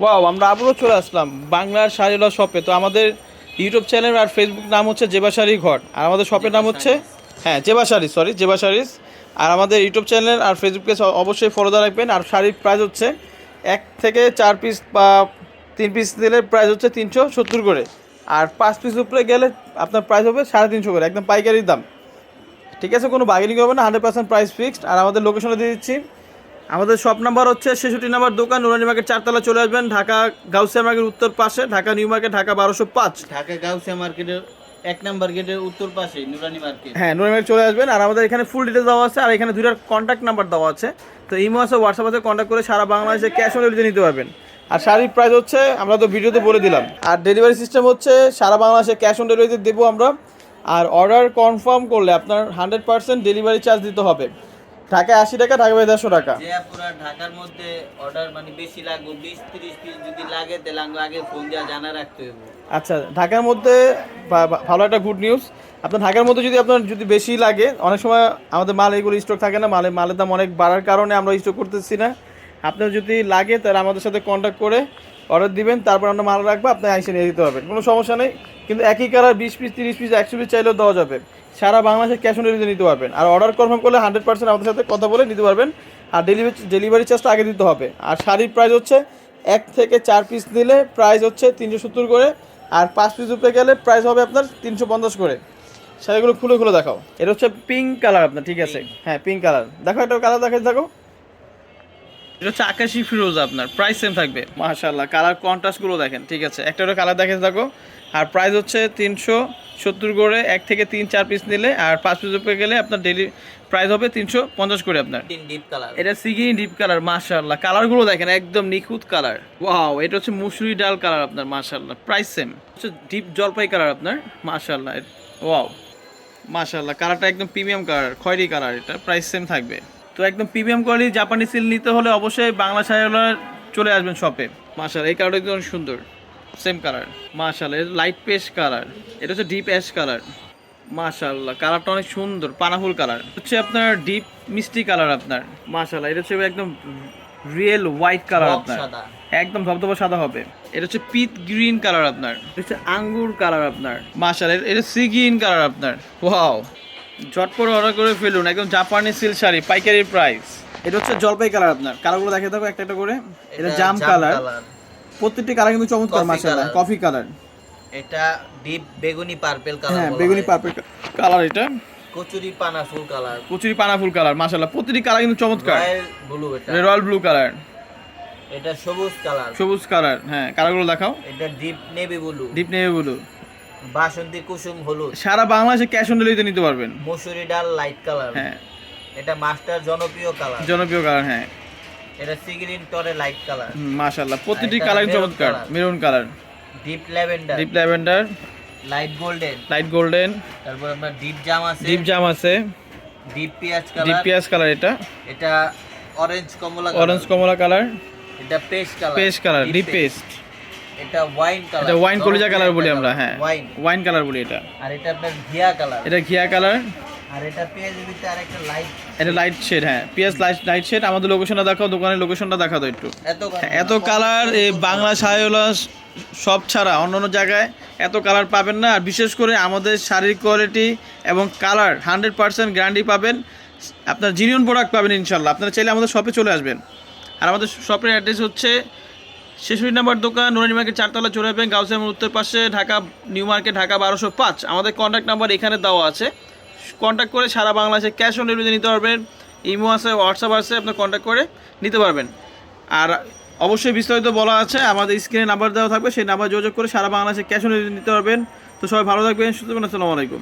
Wow আমরা আবারও চলে আসলাম বাংলার শাড়িওয়ালা শপে তো আমাদের ইউটিউব চ্যানেল আর ফেসবুক নাম হচ্ছে জেবা শাড়ি ঘর। আর আমাদের শপের নাম হচ্ছে হ্যাঁ জেবা শাড়ি সরি জেবা শাড়িস আর আমাদের ইউটিউব চ্যানেল আর ফেসবুক পেজ অবশ্যই ফলো রাখবেন। আর শাড়ির প্রাইস হচ্ছে এক থেকে চার পিস বা তিন পিস দিলে প্রাইস হচ্ছে তিনশো সত্তর করে। আর পাঁচ পিস উপরে গেলে আপনার প্রাইস হবে সাড়ে তিনশো করে একদম পাইকারির দাম। ঠিক আছে কোনো বার্গেনিং হবে না হান্ড্রেড পার্সেন্ট প্রাইস ফিক্সড আর আমাদের লোকেশনে দিয়ে দিচ্ছি। আমাদের শপ নাম্বার হচ্ছে ছেষট্টি নাম্বার দোকান নুরানি মার্কেট চারতলা চলে আসবেন ঢাকা গাউসিয়া মার্কেট উত্তর পাশে ঢাকা নিউ মার্কেট ঢাকা বারোশো পাঁচ। ঢাকা গাউসিয়া মার্কেটের এক নাম্বার গেটের উত্তর পাশে নুরানি মার্কেট হ্যাঁ নুরানি মার্কেট চলে আসবেন আর আমাদের এখানে ফুল ডিটেলস দেওয়া আছে আর এখানে দুইটার কন্ট্যাক্ট নাম্বার দেওয়া আছে। তো ইমো আছে হোয়াটসঅ্যাপ আছে কন্ট্যাক্ট করে সারা বাংলাদেশে ক্যাশ অন ডেলিভারি নিতে পারবেন। আর শাড়ির প্রাইস হচ্ছে আমরা তো ভিডিওতে বলে দিলাম। আর ডেলিভারি সিস্টেম হচ্ছে সারা বাংলাদেশে ক্যাশ অন ডেলিভারিতে দেবো আমরা। আর অর্ডার কনফার্ম করলে আপনার হান্ড্রেড পার্সেন্ট ডেলিভারি চার্জ দিতে হবে। ঢাকায় আশি টাকা ঢাকা বাই দেড়শো টাকা। যে পুরা ঢাকার মধ্যে অর্ডার মানে বেশি লাগবে বিশ তিরিশ পিস যদি লাগে তাহলে আগে ফোন দিয়ে জানা রাখতে হবে আচ্ছা ঢাকার মধ্যে ভালো একটা গুড নিউজ আপনার ঢাকার মধ্যে যদি আপনার যদি বেশি লাগে অনেক সময় আমাদের মাল এগুলো স্টক থাকে না মালে মালের দাম অনেক বাড়ার কারণে আমরা স্টক করতেছি না। আপনার যদি লাগে তাহলে আমাদের সাথে কন্ট্যাক্ট করে অর্ডার দিবেন তারপর আমরা মাল রাখব আপনি আইসে নিয়ে দিতে পারবেন। কোনো সমস্যা নেই। কিন্তু একই কালার বিশ পিস তিরিশ পিস একশো পিস চাইলেও দেওয়া যাবে। সারা বাংলাদেশে ক্যাশ অন ডেলিভারি নিতে পারবেন। আর অর্ডার কনফার্ম করলে হান্ড্রেড পার্সেন্ট আমাদের সাথে কথা বলে নিতে পারবেন। আর ডেলিভারি ডেলিভারি চার্জটা আগে দিতে হবে। আর শাড়ির প্রাইস হচ্ছে এক থেকে চার পিস নিলে প্রাইস হচ্ছে তিনশো সত্তর করে। আর পাঁচ পিস উপরে গেলে প্রাইস হবে আপনার তিনশো পঞ্চাশ করে। শাড়িগুলো খুলে খুলে দেখাও। এটা হচ্ছে পিঙ্ক কালার আপনার ঠিক আছে? হ্যাঁ পিঙ্ক কালার দেখো একটা কালার দেখাই দেখো। এটা হচ্ছে আকাশি ফিরোজ আপনার প্রাইস সেম থাকবে। মাশাল্লাহ কালার কন্ট্রাস্টগুলো দেখেন ঠিক আছে? একটা একটা কালার দেখে থাকো। আর প্রাইস হচ্ছে তিনশো সত্তর করে এক থেকে তিন চার পিস নিলে আর পাঁচ পিস উপরে গেলে আপনার ডেলি প্রাইস হবে তিনশো পঞ্চাশ করে আপনার। ডিপ কালার এটা সিগিনি ডিপ কালার মাশাআল্লাহ। কালারগুলো দেখেন একদম নিখুঁত কালার ওয়াও এটা হচ্ছে মুসুরি ডাল কালার আপনার মাশাআল্লাহ। প্রাইস সেম হচ্ছে ডিপ জলপাই কালার আপনার মাশাআল্লাহ। ওয়াও মাশাআল্লাহ। কালারটা একদম প্রিমিয়াম কালার খয়েরি কালার এটা প্রাইস সেম থাকবে। তো একদম প্রিমিয়াম কোয়ালিটি জাপানি সিল নিতে হলে অবশ্যই বাংলা শাড়িওয়ালা চলে আসবেন শপে। মাশাআল্লাহ এই কালারটা একদম সুন্দর। সেম কালার মাশাআল্লাহ এটা লাইট পেস্ট কালার এটা হচ্ছে ডিপ অ্যাশ কালার মাশাআল্লাহ কালারটা অনেক সুন্দর পানাফুল কালার হচ্ছে আপনার ডিপ মিষ্টি কালার আপনার। মাশাআল্লাহ এটা হচ্ছে একদম রিয়েল হোয়াইট কালার আপনার। একদম ধবধবা সাদা হবে। এটা হচ্ছে পিট গ্রিন কালার আপনার। এটা হচ্ছে আঙ্গুর কালার আপনার। এটা- এটা সি গ্রিন কালার আপনার। ওয়াও ঝটপট অর্ডার করে ফেলুন একদম জাপানি সিল্ক শাড়ি পাইকারি প্রাইস এটা হচ্ছে জলপাই কালার আপনার। কালারগুলো দেখে থাকো একটা একটা করে। এটা জাম কালার প্রত্যেকটি কালার কিন্তু চমৎকার মাশাআল্লাহ। কফি কালার এটা ডিপ বেগুনি পার্পল কালার হ্যাঁ বেগুনি পার্পল কালার এটা। কচুরি পানা ফুল কালার কচুরি পানা ফুল কালার মাশাআল্লাহ। প্রতিটি কালার কিন্তু চমৎকার। রয়্যাল ব্লু এটা। রয়্যাল ব্লু কালার এটা সবুজ কালার সবুজ কালার হ্যাঁ কালারগুলো দেখাও। এটা deep navy blue deep navy blue বাসন্তী কুসুম হলুদ। সারা বাংলাদেশে ক্যাশ অন ডেলিভারিতে নিতে পারবেন। মসুরি ডাল লাইট কালার হ্যাঁ। এটা মাস্টার জনপ্রিয় কালার জনপ্রিয় কালার হ্যাঁ। এটা সিগ্রিন টরে লাইট কালার মাশাআল্লাহ। প্রতিটি কালার চমৎকার maroon colour deep lavender deep lavender light golden light golden তারপর আপনার ডিপ জাম আছে। ডিপ জাম আছে। ডিপ পেঁয়াজ ডিপ পিয়াজ কালার এটা। এটা অরেঞ্জ কমলা অরেঞ্জ কমলা কালার এটা paste colour paste colour deep paste এটা ওয়াইন কালার এটা ওয়াইন কলিজা কালার বলি আমরা হ্যাঁ। ওয়াইন ওয়াইন কালার বলি এটা। আর এটা আপনার ঘিয়া কালার এটা ঘিয়া কালার আর এটা পেঁয়াজের ভিতরে আরেকটা লাইট এটা লাইট শেড হ্যাঁ। পেঁয়াজ লাইট লাইট শেড আমাদের লোকেশনটা দেখাও দোকানের লোকেশনটা দেখাও তো একটু। এত হ্যাঁ, কালার এই বাংলা শাড়িওয়ালা সব ছাড়া অন্য অন্য জায়গায় এত কালার পাবেন না। আর বিশেষ করে আমাদের শাড়ির কোয়ালিটি এবং কালার হান্ড্রেড পার্সেন্ট গ্যারান্টি পাবেন। আপনার জিনিয়ন প্রোডাক্ট পাবেন ইনশাল্লাহ। আপনারা চাইলে আমাদের শপে চলে আসবেন। আর আমাদের শপের অ্যাড্রেস হচ্ছে শেষুরি নাম্বার দোকান, নুরানি মার্কেট চারতলা চলে গাউসিয়া মোড় উত্তর পাশে, ঢাকা, নিউ মার্কেট, ঢাকা বারোশো পাঁচ। আমাদের কন্ট্যাক্ট নাম্বার এখানে দেওয়া আছে। কন্ট্যাক্ট করে সারা বাংলাদেশে ক্যাশ অন ডেলিভারি নিতে পারবেন। ইমো আছে হোয়াটসঅ্যাপ আছে, আপনার কন্ট্যাক্ট করে নিতে পারবেন। আর অবশ্যই বিস্তারিত বলা আছে, আমাদের স্ক্রিনে নাম্বার দেওয়া থাকবে, সেই নাম্বার যোগাযোগ করে সারা বাংলাদেশে ক্যাশ অন ডেলিভারি নিতে পারবেন। তো সবাই ভালো থাকবেন, সুস্থ আসসালামু আলাইকুম।